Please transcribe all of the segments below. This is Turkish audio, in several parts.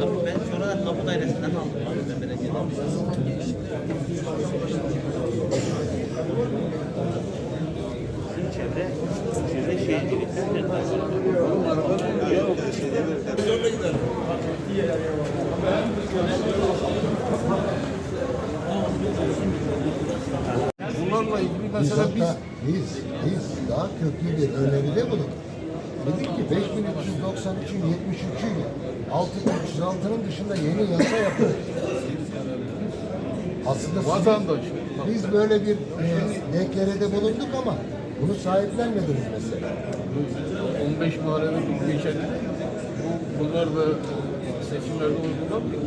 Tabii ben sonra kamu dairesinden aldım. Ben belediyeden. Çevre, çevre şehircilikten Bunlarla ilgili mesela biz biz, biz daha köklü bir öneride bulunduk. Dedik ki 5393'ün 73'ü ile 6306'nın dışında yeni yasa yapılır. Aslında vatandaş biz böyle bir e, deklarede bulunduk ama bunu sahiplenmediniz mesela. 15 mahallede bu geçen bu, bunlar da seçimlerde uygulanmıyor.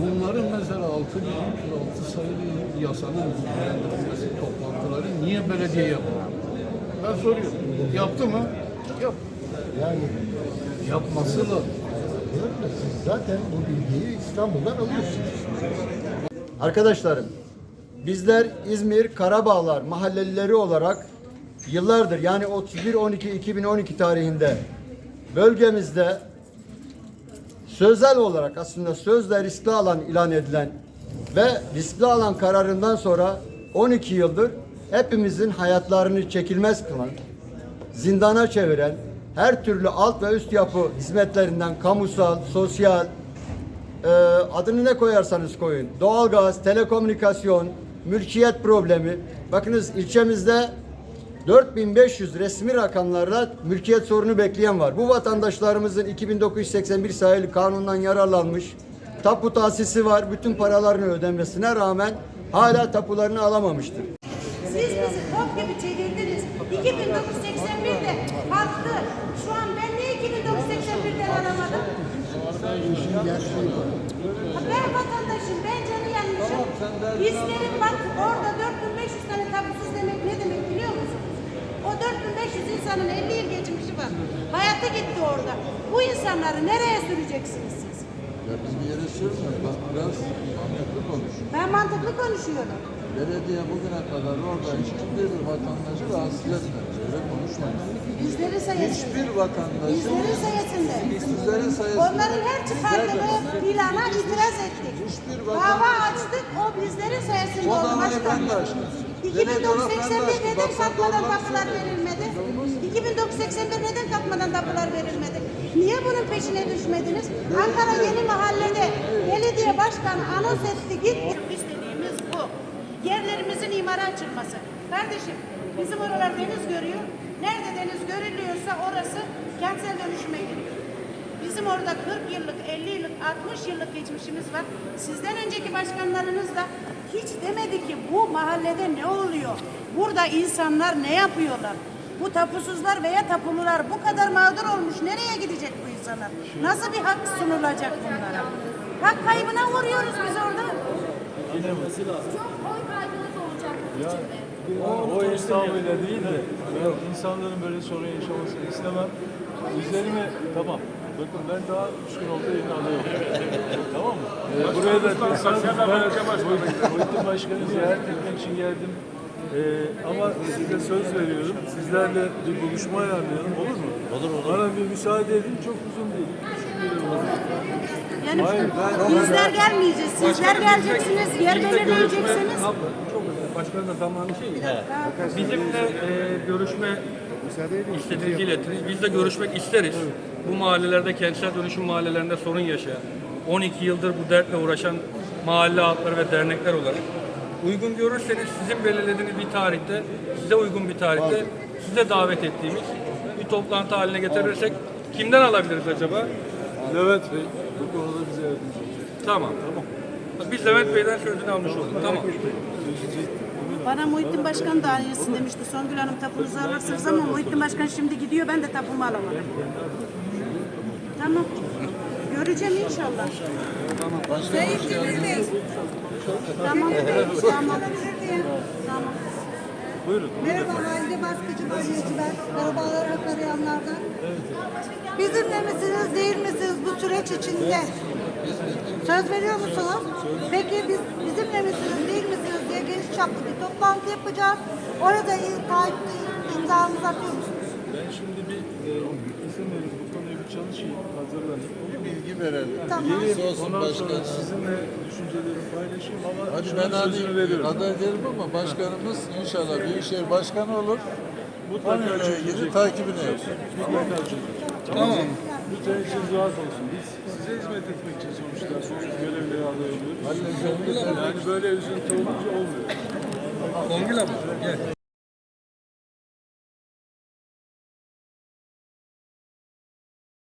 Bunların mesela 6 6 sayılı yasanın ilgilendirilmesi toplantıları niye belediye yapmıyor? Ben soruyorum. Yaptı mı? Yap. Yani Yapması da siz zaten bu bilgiyi İstanbul'dan alıyorsunuz. Arkadaşlarım, bizler İzmir Karabağlar mahallelileri olarak yıllardır yani 31-12-2012 tarihinde bölgemizde sözel olarak aslında sözle riskli alan ilan edilen ve riskli alan kararından sonra 12 yıldır hepimizin hayatlarını çekilmez kılan, zindana çeviren her türlü alt ve üst yapı hizmetlerinden kamusal, sosyal, e, adını ne koyarsanız koyun. Doğalgaz, telekomünikasyon, mülkiyet problemi. Bakınız ilçemizde 4500 resmi rakamlarla mülkiyet sorunu bekleyen var. Bu vatandaşlarımızın 2981 sayılı kanundan yararlanmış. Tapu tahsisi var. Bütün paralarını ödemesine rağmen hala tapularını alamamıştır. Siz bizi top gibi çevirdiniz. 2981'de kalktı. Şu an ben niye 2981'den aramadım? Ben vatandaşım, ben canı yanmışım. Bizlerin bak orada 4500 tane tapusuz demek ne demek biliyor musunuz? O 4500 insanın 50 yıl geçmişi var. Hayata gitti orada. Bu insanları nereye süreceksiniz siz? Ya biz bir yere sürmüyoruz. Bak biraz mantıklı konuş. Ben mantıklı konuşuyorum. Belediye bugüne kadar orada hiçbir vatandaşı rahatsız etmedi. Öyle konuşmayın. Bizlerin sayesinde. Hiçbir vatandaşı Bizlerin sayesinde. sizlerin sayesinde Onların her çıkardığı plana itiraz ettik. Hiçbir Dava vatandaş- açtık, o bizlerin sayesinde O oldu açtı. 2981 Belediye neden açtı. kalkmadan Baksan kapılar verilmedi? 2981 neden kalkmadan kapılar verilmedi? Niye bunun peşine düşmediniz? Ankara Yeni Mahalle'de belediye başkanı anons etti git. İstediğimiz bu. Yerlerimizin imara açılması. Kardeşim bizim oralar deniz görüyor. Nerede deniz görülüyorsa orası kentsel dönüşüme giriyor. Bizim orada 40 yıllık, 50 yıllık, 60 yıllık geçmişimiz var. Sizden önceki başkanlarınız da hiç demedi ki bu mahallede ne oluyor? Burada insanlar ne yapıyorlar? Bu tapusuzlar veya tapulular bu kadar mağdur olmuş. Nereye gidecek bu insanlar? Nasıl bir hak sunulacak bunlara? Hak kaybına uğruyoruz biz orada. Çok oy kaybınız seçimde. O, o hesabıyla değil de ben insanların böyle sorun yaşamasını istemem. Üzerime tamam. Bakın ben daha üç gün oldu yeni alıyorum. tamam mı? Ee, buraya da tesadüf ben Muhittin Başkanı ziyaret etmek için geldim. Ee, ama size söz veriyorum. Sizlerle bir buluşma ayarlayalım. Olur mu? Olur olur. Bana bir müsaade edin. Çok uzun değil. Yani Hayır, ben- bizler gelmeyeceğiz. Sizler geleceksiniz. Yer belirleyeceksiniz. Başkanın da zamanı şey. Bizimle e, görüşme istediğinizi iletiriz. Biz de görüşmek isteriz. Bu mahallelerde, kentsel dönüşüm mahallelerinde sorun yaşayan, 12 yıldır bu dertle uğraşan mahalle halkları ve dernekler olarak uygun görürseniz sizin belirlediğiniz bir tarihte, size uygun bir tarihte size davet ettiğimiz bir toplantı haline getirirsek kimden alabiliriz acaba? Levent Bey bu konuda bize yardımcı olacak. Tamam. Tamam. Biz Levent Bey'den sözünü almış olduk. Tamam. Bana Muhittin Başkan da aynısını demişti. Songül Hanım tapunuzu alırsınız ama Muhittin Başkan şimdi gidiyor. Ben de tapumu alamadım. Tamam. Göreceğim inşallah. Zeytinli'deyiz. Tamam. Tamam. Tamam. Buyurun. Merhaba halde baskıcı bölgeci ben. Karabağlar hak arayanlardan. Bizimle misiniz değil misiniz bu süreç içinde? Söz veriyor musunuz? Peki biz bizimle misiniz değil misiniz diye geniş çaplı bir toplantı yapacağız. Orada Tayyip imzanızı atıyor musunuz? Ben şimdi bir e, isim veririz. Bu konuyu bir çalışayım, hazırlanayım. Bir bilgi verelim. Tamam. Bilgisi olsun Ondan sonra başkanım. sizinle düşüncelerimi paylaşayım ama Hadi ben sözünü aday, veriyorum. aday derim ama başkanımız inşallah Büyükşehir Başkanı olur. Mutlaka çözülecek. takibini yapsın. Mutlaka çözülecek. Tamam. Lütfen içiniz rahat olsun. Biz size hizmet etmek için sonuçta sonuç görevleri aday oluyoruz. Yani böyle üzüntü olunca olmuyor.